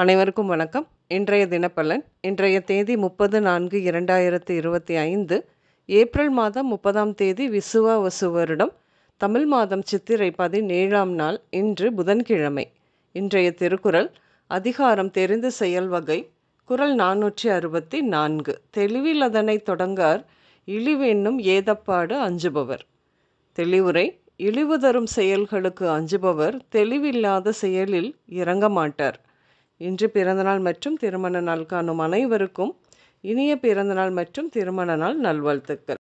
அனைவருக்கும் வணக்கம். இன்றைய தினப்பலன் இன்றைய தேதி முப்பது நான்கு இரண்டாயிரத்தி இருபத்தி ஐந்து ஏப்ரல் மாதம் முப்பதாம் தேதி விசுவாவசு வருடம் தமிழ் மாதம் சித்திரை பதினேழாம் நாள் இன்று புதன்கிழமை. இன்றைய திருக்குறள் அதிகாரம் தெரிந்து செயல் வகை குரல் நானூற்றி அறுபத்தி நான்கு. தெளிவில் அதனை தொடங்கார் இழிவென்னும் ஏதப்பாடு அஞ்சுபவர். தெளிவுரை இழிவு தரும் செயல்களுக்கு அஞ்சுபவர் தெளிவில்லாத செயலில் இறங்க மாட்டார். இன்று பிறந்தநாள் மற்றும் திருமண நாள் காணும் அனைவருக்கும் இனிய பிறந்தநாள் மற்றும் திருமண நாள் நல்வாழ்த்துக்கள்.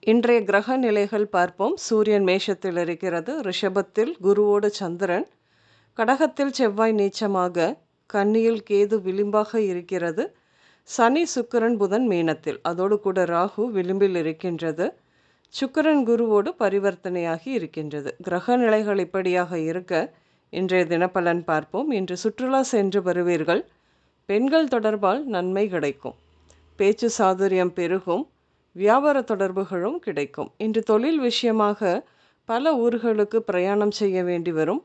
இன்றைய கிரக நிலைகள் பார்ப்போம். சூரியன் மேஷத்தில் இருக்கிறது. ரிஷபத்தில் குருவோடு சந்திரன். கடகத்தில் செவ்வாய் நீச்சமாக. கன்னியில் கேது விளிம்பாக இருக்கிறது. சனி சுக்கிரன் புதன் மீனத்தில். அதோடு கூட ராகு விளிம்பில் இருக்கின்றது. சுக்கிரன் குருவோடு பரிவர்த்தனையாகி இருக்கின்றது. கிரக நிலைகள் இப்படியாக இருக்க இன்றைய தினப்பலன் பார்ப்போம். இன்று சுற்றுலா சென்று வருவீர்கள். பெண்கள் தொடர்பால் நன்மை கிடைக்கும். பேச்சு சாதுரியம் பெருகும். வியாபார தொடர்புகளும் கிடைக்கும். இன்று தொழில் விஷயமாக பல ஊர்களுக்கு பிரயாணம் செய்ய வேண்டி வரும்.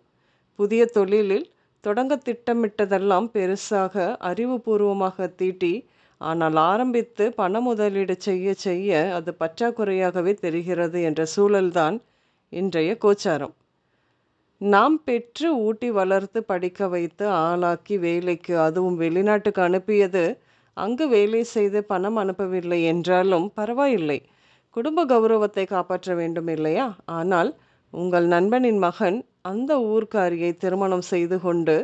புதிய தொழிலில் தொடங்க திட்டமிட்டதெல்லாம் பெருசாக அறிவுபூர்வமாக தீட்டி ஆனால் ஆரம்பித்து பண முதலீடு செய்ய செய்ய அது பற்றாக்குறையாகவே தெரிகிறது என்ற சூழல்தான் இன்றைய கோச்சாரம். நாம் பெற்று ஊட்டி வளர்த்து படிக்க வைத்து ஆளாக்கி வேலைக்கு அதுவும் வெளிநாட்டுக்கு அனுப்பியது அங்கு வேலை செய்து பணம் அனுப்பவில்லை என்றாலும் பரவாயில்லை. குடும்ப கௌரவத்தை காப்பாற்ற வேண்டும் இல்லையா? ஆனால் உங்கள் நண்பனின் மகன் அந்த ஊர்க்காரியை திருமணம் செய்து கொண்டு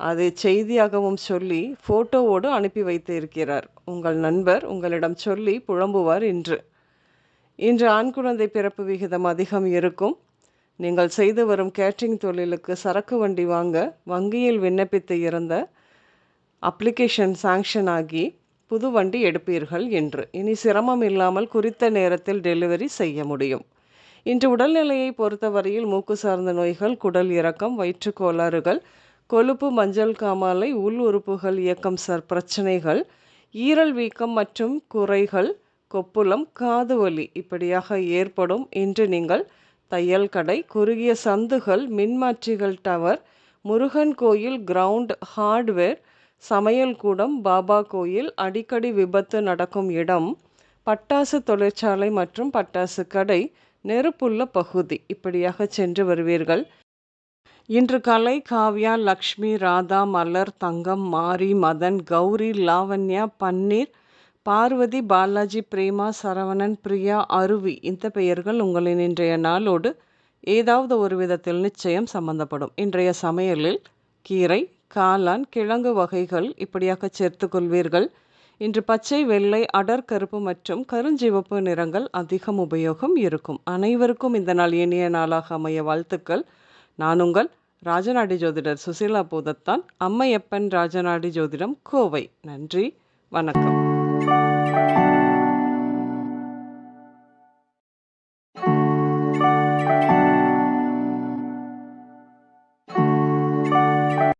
அதை செய்தியாகவும் சொல்லி ஃபோட்டோவோடு அனுப்பி வைத்து இருக்கிறார் உங்கள் நண்பர் உங்களிடம் சொல்லி புழம்புவார் இன்று. இன்று ஆண் குழந்தை பிறப்பு விகிதம் அதிகம் இருக்கும். நீங்கள் செய்து வரும் கேட்ரிங் தொழிலுக்கு சரக்கு வண்டி வாங்க வங்கியில் விண்ணப்பித்து இருந்த அப்ளிகேஷன் சாங்ஷன் ஆகி புது வண்டி எடுப்பீர்கள் என்று. இனி சிரமம் இல்லாமல் குறித்த நேரத்தில் டெலிவரி செய்ய முடியும். இன்று உடல்நிலையை பொறுத்தவரையில் மூக்கு சார்ந்த நோய்கள் குடல் இறக்கம் வயிற்று கோளாறுகள் கொழுப்பு மஞ்சள் காமாலை உள் உறுப்புகள் இயக்கம் சார் பிரச்சனைகள் ஈரல் வீக்கம் மற்றும் குறைகள் கொப்புளம் காது வலி இப்படியாக ஏற்படும். இன்று நீங்கள் தையல் கடை குறுகிய சந்துகள் மின்மாற்றிகள் டவர் முருகன் கோயில் கிரவுண்ட் ஹார்ட்வேர் சமையல் கூடம் பாபா கோயில் அடிக்கடி விபத்து நடக்கும் இடம் பட்டாசு தொழிற்சாலை மற்றும் பட்டாசு கடை நெருப்புள்ள பகுதி. இப்படியாக சென்று வருவீர்கள். இன்று கலை காவ்யா லக்ஷ்மி ராதா மலர் தங்கம் மாரி மதன் கௌரி லாவண்யா பன்னீர் பார்வதி பாலாஜி பிரேமா சரவணன் பிரியா அருவி இந்த பெயர்கள் உங்களின் இன்றைய நாளோடு ஏதாவது ஒரு விதத்தில் நிச்சயம் சம்பந்தப்படும். இன்றைய சமையலில் கீரை காளான் கிழங்கு வகைகள் இப்படியாக சேர்த்து கொள்வீர்கள். இன்று பச்சை வெள்ளை அடர் கருப்பு மற்றும் கருஞ்சிவப்பு நிறங்கள் அதிகம் உபயோகம் இருக்கும். அனைவருக்கும் இந்த நாள் இனிய நாளாக அமைய வாழ்த்துக்கள். நான் உங்கள் ராஜநாடி ஜோதிடர் சுசீலா பூதத்தான். அம்மையப்பன் ராஜநாடி ஜோதிடம் கோவை. நன்றி. வணக்கம். Thank you.